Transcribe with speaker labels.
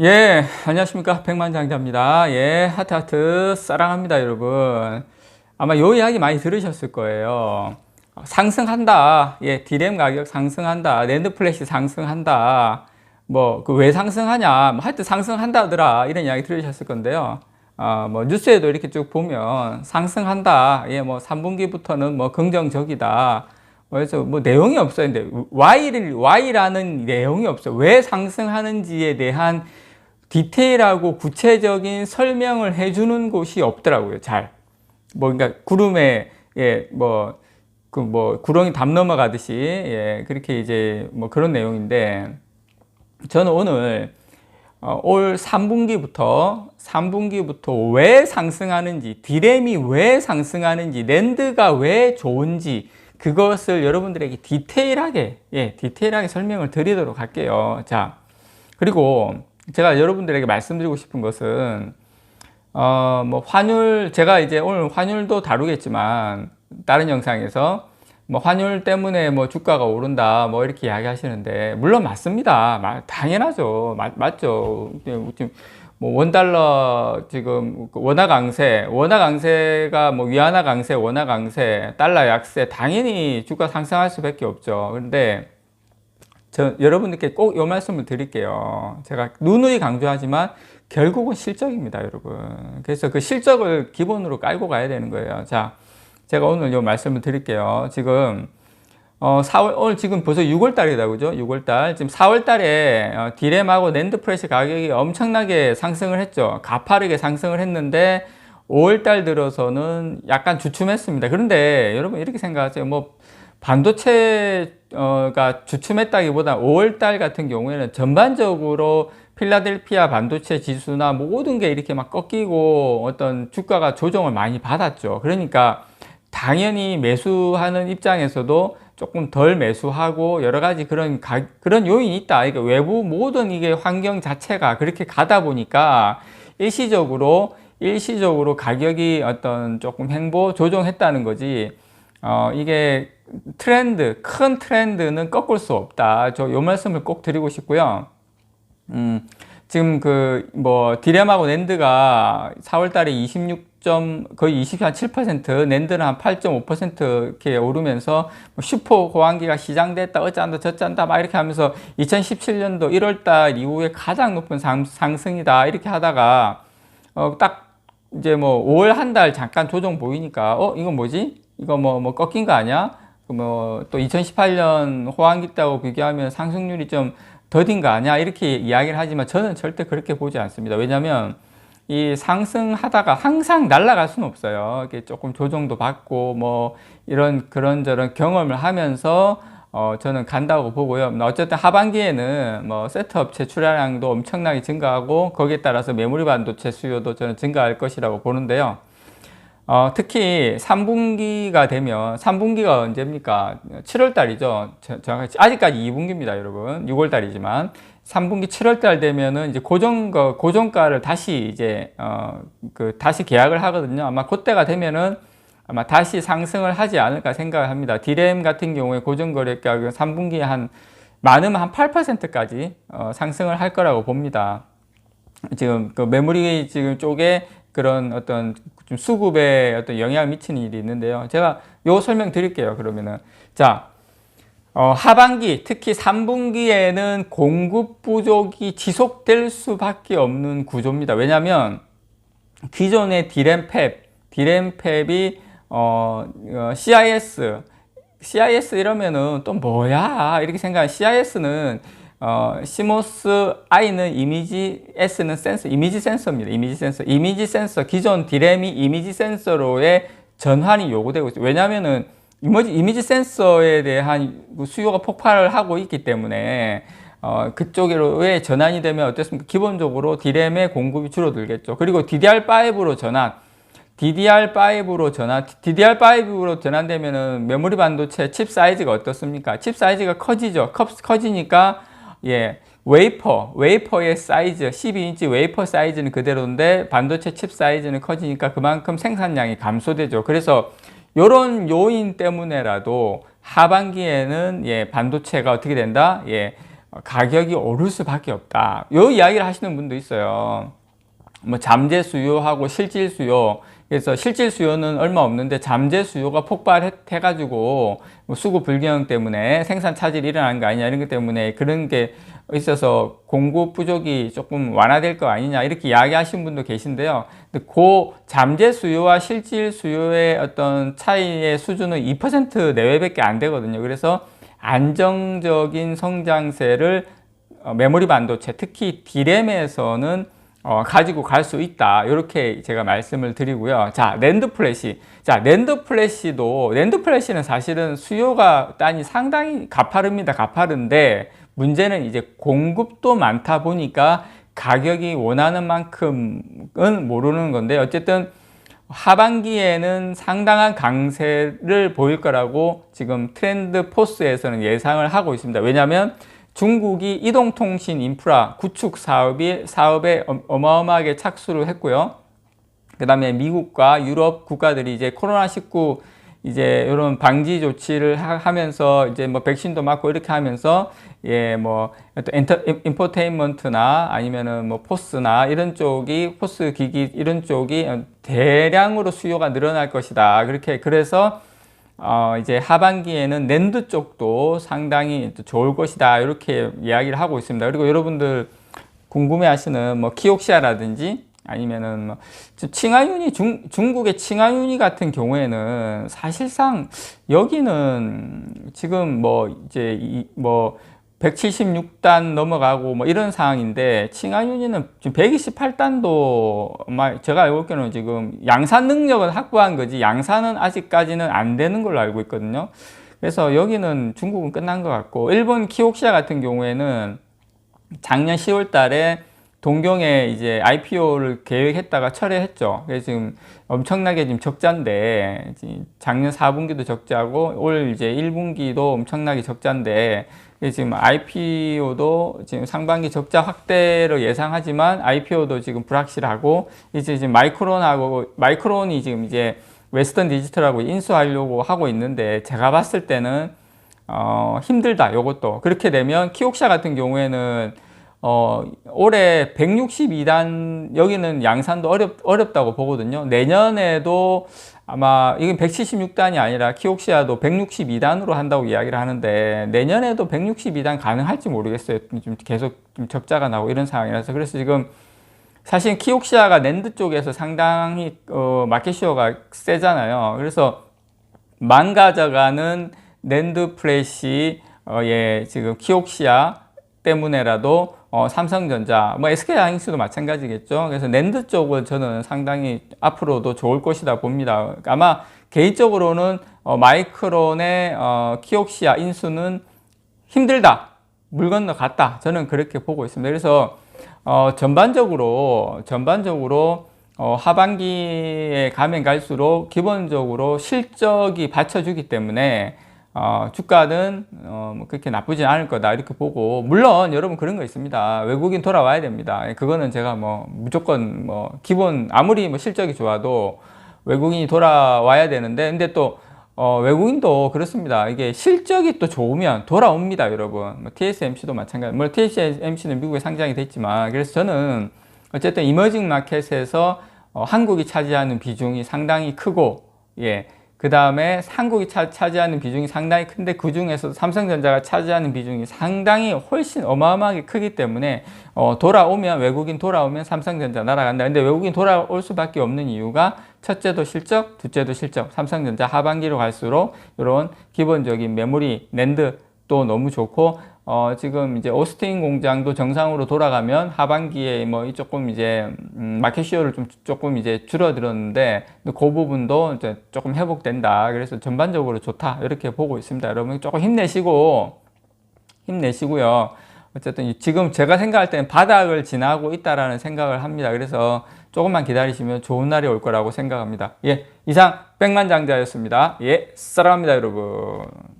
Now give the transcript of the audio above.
Speaker 1: 예, 안녕하십니까. 백만장자입니다. 예, 하트하트 사랑합니다, 여러분. 아마 요 이야기 많이 들으셨을 거예요. 상승한다. 예, 디램 가격 상승한다. 랜드 플래시 상승한다. 뭐, 그 왜 상승하냐. 뭐 하여튼 상승한다더라. 이런 이야기 들으셨을 건데요. 어, 뭐, 뉴스에도 이렇게 쭉 보면 상승한다. 예, 뭐, 3분기부터는 뭐 긍정적이다. 그래서 뭐 내용이 없어요. 근데 Y를, Y라는 내용이 없어요. 왜 상승하는지에 대한 디테일하고 구체적인 설명을 해주는 곳이 없더라고요. 잘. 뭐, 그러니까 구름에, 예, 뭐, 그 뭐, 구렁이 담 넘어가듯이, 예, 그렇게 이제 뭐 그런 내용인데, 저는 오늘, 어, 올 3분기부터, 3분기부터 왜 상승하는지, 디램이 왜 상승하는지, 랜드가 왜 좋은지, 그것을 여러분들에게 디테일하게, 예, 디테일하게 설명을 드리도록 할게요. 자, 그리고 제가 여러분들에게 말씀드리고 싶은 것은, 어, 뭐, 환율, 제가 이제 오늘 환율도 다루겠지만, 다른 영상에서, 뭐, 환율 때문에 뭐 주가가 오른다, 뭐, 이렇게 이야기 하시는데, 물론 맞습니다. 당연하죠. 맞, 맞죠. 지금 뭐 원달러 지금 원화 강세, 원화 강세가 뭐 위안화 강세, 원화 강세, 달러 약세 당연히 주가 상승할 수밖에 없죠. 그런데 저 여러분들께 꼭 이 말씀을 드릴게요. 제가 누누이 강조하지만 결국은 실적입니다, 여러분. 그래서 그 실적을 기본으로 깔고 가야 되는 거예요. 자, 제가 오늘 이 말씀을 드릴게요. 지금 어, 4월, 오늘 지금 벌써 6월 달이다, 그죠? 6월 달. 지금 4월 달에 어, 디램하고 랜드 프레시 가격이 엄청나게 상승을 했죠. 가파르게 상승을 했는데, 5월 달 들어서는 약간 주춤했습니다. 그런데 여러분 이렇게 생각하세요. 뭐, 반도체가 주춤했다기보다 5월 달 같은 경우에는 전반적으로 필라델피아 반도체 지수나 모든 게 이렇게 막 꺾이고 어떤 주가가 조정을 많이 받았죠. 그러니까 당연히 매수하는 입장에서도 조금 덜 매수하고 여러 가지 그런 가, 그런 요인이 있다. 그러니까 외부 모든 이게 환경 자체가 그렇게 가다 보니까 일시적으로 일시적으로 가격이 어떤 조금 행보 조정했다는 거지. 어, 이게 트렌드, 큰 트렌드는 꺾을 수 없다. 저 요 말씀을 꼭 드리고 싶고요. 음, 지금 그 뭐 디램하고 낸드가 4월 달에 26 거의 27% 낸드는 한 8.5% 이렇게 오르면서 뭐 슈퍼 고환기가 시장됐다 어쩐다 저쩐다 막 이렇게 하면서 2017년도 1월 달 이후에 가장 높은 상, 상승이다 이렇게 하다가 어, 딱 이제 뭐 5월 한 달 잠깐 조정 보이니까 어 이거 뭐지 이거 뭐, 뭐 꺾인 거 아니야? 뭐또 2018년 호황기 때하고 비교하면 상승률이 좀 더딘 거 아니야? 이렇게 이야기를 하지만 저는 절대 그렇게 보지 않습니다. 왜냐하면 이 상승하다가 항상 날아갈 수는 없어요. 이게 조금 조정도 받고 뭐 이런 그런저런 경험을 하면서 어 저는 간다고 보고요. 뭐 어쨌든 하반기에는 뭐 세트 업체 출하량도 엄청나게 증가하고 거기에 따라서 메모리 반도체 수요도 저는 증가할 것이라고 보는데요. 어, 특히 3분기가 되면 3분기가 언제입니까? 7월 달이죠. 정확히 아직까지 2분기입니다, 여러분. 6월 달이지만 3분기 7월 달 되면은 이제 고정가 고정가를 다시 이제 어 그 다시 계약을 하거든요. 아마 그때가 되면은 아마 다시 상승을 하지 않을까 생각을 합니다. 디램 같은 경우에 고정거래 가격 3분기에 한 많으면 한 8%까지 어 상승을 할 거라고 봅니다. 지금 그 메모리 지금 쪽에 그런 어떤 좀 수급에 어떤 영향을 미치는 일이 있는데요. 제가 요 설명 드릴게요. 그러면은 자 어, 하반기, 특히 3분기에는 공급 부족이 지속될 수밖에 없는 구조입니다. 왜냐하면 기존의 디램팹, 디램팹이 어, 어, CIS, CIS 이러면은 또 뭐야 이렇게 생각하는 CIS는 어, 시모스 I는 이미지, S는 센서, 이미지 센서입니다. 이미지 센서, 이미지 센서 기존 디램이 이미지 센서로의 전환이 요구되고 있어요. 왜냐하면은 이미지, 이미지 센서에 대한 그 수요가 폭발을 하고 있기 때문에 어, 그쪽으로의 전환이 되면 어떻습니까? 기본적으로 디램의 공급이 줄어들겠죠. 그리고 DDR5로 전환, DDR5로 전환, DDR5로 전환되면은 메모리 반도체 칩 사이즈가 어떻습니까? 칩 사이즈가 커지죠. 커지니까 예, 웨이퍼, 웨이퍼의 사이즈, 12인치 웨이퍼 사이즈는 그대로인데 반도체 칩 사이즈는 커지니까 그만큼 생산량이 감소되죠. 그래서 이런 요인 때문에라도 하반기에는 예, 반도체가 어떻게 된다? 예, 가격이 오를 수밖에 없다. 요 이야기를 하시는 분도 있어요. 뭐 잠재 수요하고 실질 수요. 그래서 실질 수요는 얼마 없는데 잠재 수요가 폭발해가지고 뭐 수급 불균형 때문에 생산 차질이 일어나는 거 아니냐 이런 것 때문에 그런 게 있어서 공급 부족이 조금 완화될 거 아니냐 이렇게 이야기하신 분도 계신데요. 근데 그 잠재 수요와 실질 수요의 어떤 차이의 수준은 2% 내외밖에 안 되거든요. 그래서 안정적인 성장세를 어, 메모리 반도체 특히 디램에서는 어, 가지고 갈 수 있다. 이렇게 제가 말씀을 드리고요. 자, 랜드 플래시. 자, 랜드 플래시도, 랜드 플래시는 사실은 수요가 단이 상당히 가파릅니다. 가파른데, 문제는 이제 공급도 많다 보니까 가격이 원하는 만큼은 모르는 건데, 어쨌든 하반기에는 상당한 강세를 보일 거라고 지금 트렌드 포스에서는 예상을 하고 있습니다. 왜냐하면 중국이 이동통신 인프라 구축 사업이 사업에 어마어마하게 착수를 했고요. 그 다음에 미국과 유럽 국가들이 이제 코로나19 이제 이런 방지 조치를 하 면서 이제 뭐 백신도 맞고 이렇게 하면서 예 뭐 엔터 인포테인먼트나 아니면은 뭐 포스나 이런 쪽이 포스 기기 이런 쪽이 대량으로 수요가 늘어날 것이다 그렇게 그래서 어, 이제 하반기에는 랜드 쪽도 상당히 좋을 것이다. 이렇게 이야기를 하고 있습니다. 그리고 여러분들 궁금해 하시는 뭐 키옥시아라든지 아니면은 뭐 칭하윤이 중, 중국의 칭하윤이 같은 경우에는 사실상 여기는 지금 뭐 이제 이뭐 176단 넘어가고 뭐 이런 상황인데 칭하윤이는 지금 128단도 제가 알고 있기로는 지금 양산 능력은 확보한 거지 양산은 아직까지는 안 되는 걸로 알고 있거든요. 그래서 여기는 중국은 끝난 것 같고 일본 키옥시아 같은 경우에는 작년 10월 달에 동경에 이제 IPO를 계획했다가 철회했죠. 그래서 지금 엄청나게 지금 적자인데 작년 4분기도 적자고 올 이제 1분기도 엄청나게 적자인데 지금 IPO도 지금 상반기 적자 확대로 예상하지만 IPO도 지금 불확실하고 이제 지금 마이크론하고 마이크론이 지금 이제 웨스턴 디지털하고 인수하려고 하고 있는데 제가 봤을 때는 어 힘들다 요것도. 그렇게 되면 키옥샤 같은 경우에는 어 올해 162단 여기는 양산도 어렵 어렵다고 보거든요 내년에도 아마 이건 176단이 아니라 키옥시아도 162단으로 한다고 이야기를 하는데 내년에도 162단 가능할지 모르겠어요. 좀 계속 좀 적자가 나고 이런 상황이라서 그래서 지금 사실 키옥시아가 랜드 쪽에서 상당히 어, 마켓시어가 세잖아요. 그래서 망가져가는 랜드 플래시 어, 예, 지금 키옥시아 때문에라도 어, 삼성전자, 뭐 SK 하이닉스도 마찬가지겠죠. 그래서 랜드 쪽은 저는 상당히 앞으로도 좋을 것이다 봅니다. 아마 개인적으로는 어, 마이크론의 어, 키옥시아 인수는 힘들다. 물 건너 갔다. 저는 그렇게 보고 있습니다. 그래서 어, 전반적으로 전반적으로 어, 하반기에 가면 갈수록 기본적으로 실적이 받쳐주기 때문에 어, 주가는 어, 뭐 그렇게 나쁘진 않을 거다 이렇게 보고 물론 여러분 그런 거 있습니다. 외국인 돌아와야 됩니다. 그거는 제가 뭐 무조건 뭐 기본 아무리 뭐 실적이 좋아도 외국인이 돌아와야 되는데 근데 또 어, 외국인도 그렇습니다. 이게 실적이 또 좋으면 돌아옵니다 여러분. 뭐 TSMC도 마찬가지 물론 TSMC는 미국에 상장이 됐지만 그래서 저는 어쨌든 이머징 마켓에서 어, 한국이 차지하는 비중이 상당히 크고 예. 그 다음에 한국이 차, 지하는 비중이 상당히 큰데 그 중에서 삼성전자가 차지하는 비중이 상당히 훨씬 어마어마하게 크기 때문에 어, 돌아오면 외국인 돌아오면 삼성전자 날아간다. 근데 외국인 돌아올 수밖에 없는 이유가 첫째도 실적, 둘째도 실적. 삼성전자 하반기로 갈수록 이런 기본적인 메모리, 랜드 또 너무 좋고 어, 지금 이제 오스틴 공장도 정상으로 돌아가면 하반기에 뭐 조금 이제 음, 마켓시어를 좀 조금 이제 줄어들었는데 그 부분도 이제 조금 회복된다. 그래서 전반적으로 좋다. 이렇게 보고 있습니다. 여러분 조금 힘내시고 힘내시고요. 어쨌든 지금 제가 생각할 때는 바닥을 지나고 있다라는 생각을 합니다. 그래서 조금만 기다리시면 좋은 날이 올 거라고 생각합니다. 예, 이상 백만장자였습니다. 예, 사랑합니다, 여러분.